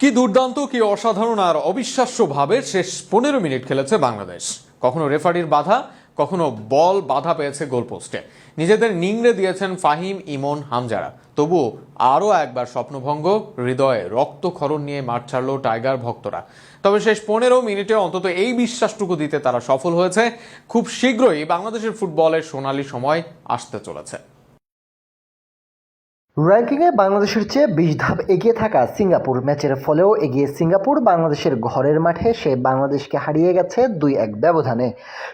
কি দুর্দান্ত, কি অসাধারণ আর অবিশ্বাস্যভাবে শেষ পনেরো মিনিট খেলেছে বাংলাদেশ। কখনো রেফারির বাধা, কখনো বল বাধা পেয়েছে গোলপোস্টে। নিজেদের নিংড়ে দিয়েছেন ফাহিম, ইমন, হামজারা। তবুও আরও একবার স্বপ্নভঙ্গ, হৃদয়ে রক্তক্ষরণ নিয়ে মাঠ ছাড়ল টাইগার ভক্তরা। তবে শেষ পনেরো মিনিটে অন্তত এই বিশ্বাসটুকু দিতে তারা সফল হয়েছে। খুব শীঘ্রই বাংলাদেশের ফুটবলের সোনালি সময় আসতে চলেছে। র্যাঙ্কিংয়ে বাংলাদেশের চেয়ে বিশ ধাপ এগিয়ে থাকা সিঙ্গাপুর ম্যাচের ফলেও এগিয়ে সিঙ্গাপুর বাংলাদেশের ঘরের মাঠে সে বাংলাদেশকে হারিয়ে গেছে দুই এক ব্যবধানে।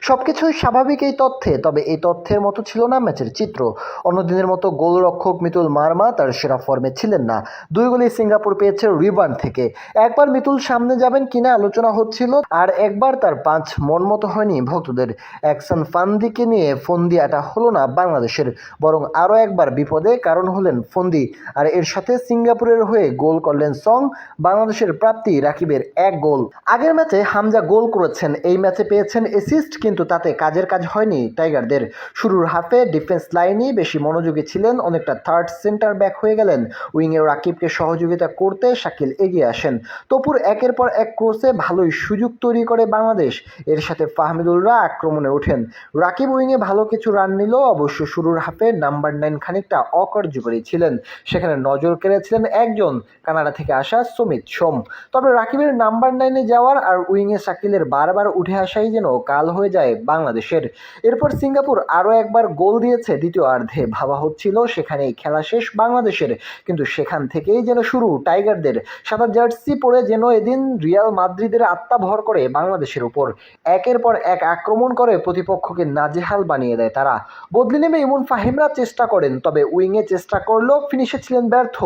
সব কিছুই স্বাভাবিক এই তথ্যে, তবে এই তথ্যের মতো ছিল না ম্যাচের চিত্র। অন্যদিনের মতো গোলরক্ষক মিতুল মার্মা তার সেরা ফর্মে ছিলেন না। দুই গোলে সিঙ্গাপুর পেয়েছে রিবান থেকে। একবার মিতুল সামনে যাবেন কিনা আলোচনা হচ্ছিল, আর একবার তার পাঁচ মন মতো হয়নি ভক্তদের। অ্যাকশন ফান্দিকে নিয়ে ফোন ফন্দিয়াটা হলো না বাংলাদেশের, বরং আরও একবার বিপদে কারণ হলেন ফন্দি। আর এর সাথে সিঙ্গাপুরের হয়ে গোল করলেন সং, বাংলাদেশের প্রাপ্তি রাকিবের এক গোল। আগের ম্যাচে হামজা গোল করেছেন, এই ম্যাচে পেয়েছেন অ্যাসিস্ট কিন্তু তাতে কাজের কাজ হয়নি টাইগারদের। শুরুর হাফে ডিফেন্স লাইনই বেশি মনোযোগী ছিলেন, অনেকটা থার্ড সেন্টার ব্যাক হয়ে গেলেন। উইংয়ে রাকিবকে সহযোগিতা করতে শাকিল এগিয়ে আসেন। তপুর একের পর এক ক্রোসে ভালোই সুযোগ তৈরি করে বাংলাদেশ। এর সাথে ফাহমিদুলরা আক্রমণে ওঠেন। রাকিব উইংয়ে ভালো কিছু রান নিল অবশ্য শুরুর হাফে নাম্বার নাইন খানিকটা অকার্যকরী ছিলেন। সেখানে নজর কেড়েছিলেন একজন কানাডা থেকে আসা সুমিত সোম। তবে রাকিবের নাম্বার নাইনে যাওয়ার আর উইংয়ে শাকিলের বারবার উঠে আসাই যেন কাল হয়ে যায় বাংলাদেশের। এরপর সিঙ্গাপুর আরও একবার গোল দিয়েছে, দ্বিতীয় অর্ধে ভাবা হচ্ছিল, সেখানেই খেলা শেষ বাংলাদেশের। কিন্তু সেখান থেকেই যেন শুরু টাইগারদের। সাদা জার্সি পরে যেন এদিন রিয়াল মাদ্রিদের আত্মা ভর করে বাংলাদেশের উপর। একের পর এক আক্রমণ করে প্রতিপক্ষকে নাজেহাল বানিয়ে দেয় তারা। বদলি নেমে ইমন ফাহিমরা চেষ্টা করেন, তবে উইংয়ে চেষ্টা করলেও ফিনিশে ছিলেন ব্যর্থ।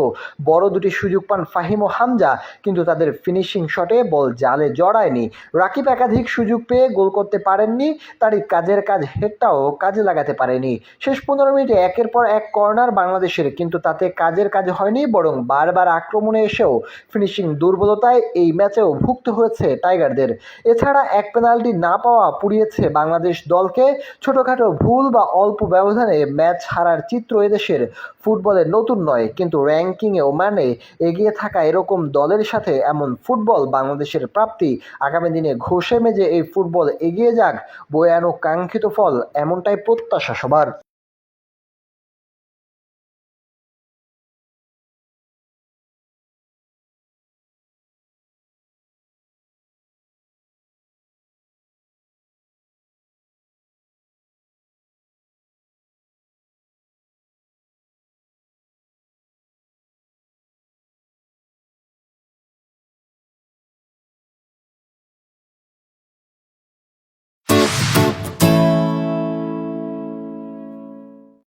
বড় দুটি সুযোগ পান ফাহিম ও হামজা, কিন্তু তাদের ফিনিশিং শটে বল জালে জড়ায়নি। রাকিব একাধিক সুযোগ পেয়ে গোল করতে পারেননি, তারই কাজের কাজ হেডটাও কাজে লাগাতে পারেনি। শেষ পনেরো মিনিটে একের পর এক কর্নার বাংলাদেশের, কিন্তু তাতে কাজের কাজ হয়নি, বরং বারবার আক্রমণে এসেও ফিনিশিং দুর্বলতায় এই ম্যাচেও ভুক্ত হয়েছে টাইগারদের। এছাড়া এক পেনাল্টি না পাওয়া পুড়িয়েছে বাংলাদেশ দলকে। ছোটখাটো ভুল বা অল্প ব্যবধানে ম্যাচ হারার চিত্র এদেশের ফুটবলে নতুন নয়, কিন্তু র্যাঙ্কিংয়েও মানে এগিয়ে থাকা এরকম দলের সাথে এমন ফুটবল বাংলাদেশের প্রাপ্তি আগামী দিনে ঘষে মেজে এই ফুটবল এগিয়ে যাক, বয়ে আনুক কাঙ্ক্ষিত ফল, এমনটাই প্রত্যাশা সবার।